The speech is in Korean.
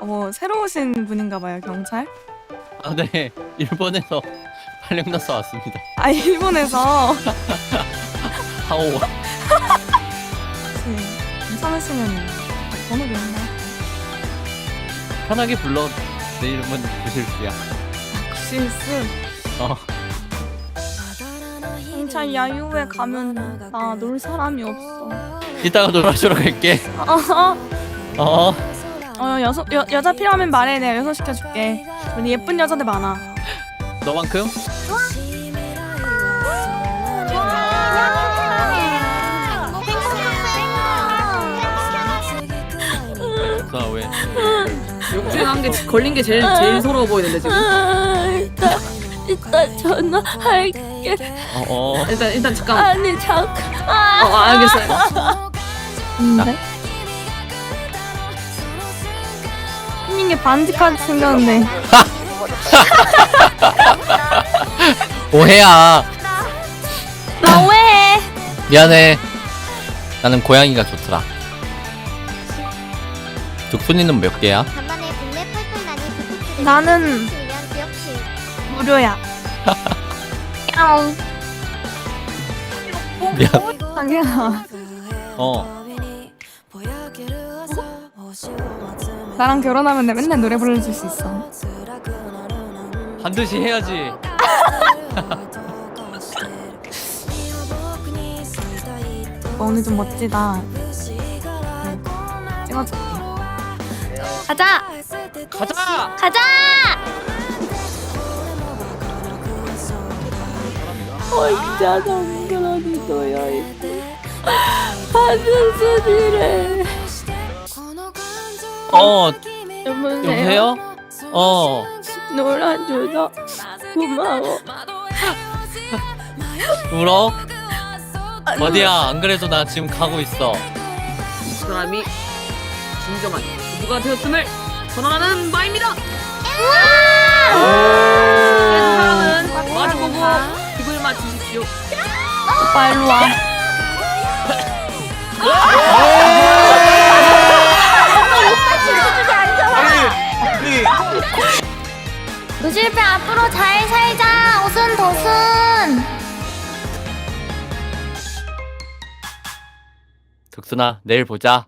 뭐 새로 오신 분인가 봐요 경찰. 아, 네. 일본에서 활력 나서 왔습니다. 아 일본에서 하오. 혹시 괜찮으시면 번호 기억나? 편하게 불러. 내 이름은 구실수야. 실수. 어. 경찰 야유회 가면 나 놀 사람이 없어. 이따가 놀아주러 갈게. 어, 어. 어 여서 여, 여자 필요하면 말해 내가 여섯 시켜줄게. 우리 예쁜 여자들 많아. 너만큼? 자, 왜? 욕쟁한 게 걸린 게 제일 제일 서러워 보이는데 지금. 이따 이따 전화할게. 어, 어. 일단 일단 잠깐. 아니 잠깐. 어, 어 알겠어요. 근데 게 반지까지 생겼는데. 오해야. 나 오해해. 미안해. 나는 고양이가 좋더라. 득순이는 몇 개야? 간만에 국내 나는 무료야. 야옹. 미안. 자기야 어. 나랑 결혼하면 내 맨날 노래 불러줄 수 있어. 반드시 해야지. 너 오늘 좀 멋지다. 네. 찍어줄게. 가자. 가자! 가자. 혼자 덩그러니 놓여있고 하는 소리를 어, 여보세요? 여보세요? 어. 놀아줘서 고마워 울어? 어디야? 안 그래도 나 지금 가고 있어. 이 사람이 진정한 부부가 되었음을 선언하는 바입니다. 이 사람은 마주보고 입을 맞추십시오. 오빠 일로 와 득순아, 내일 보자.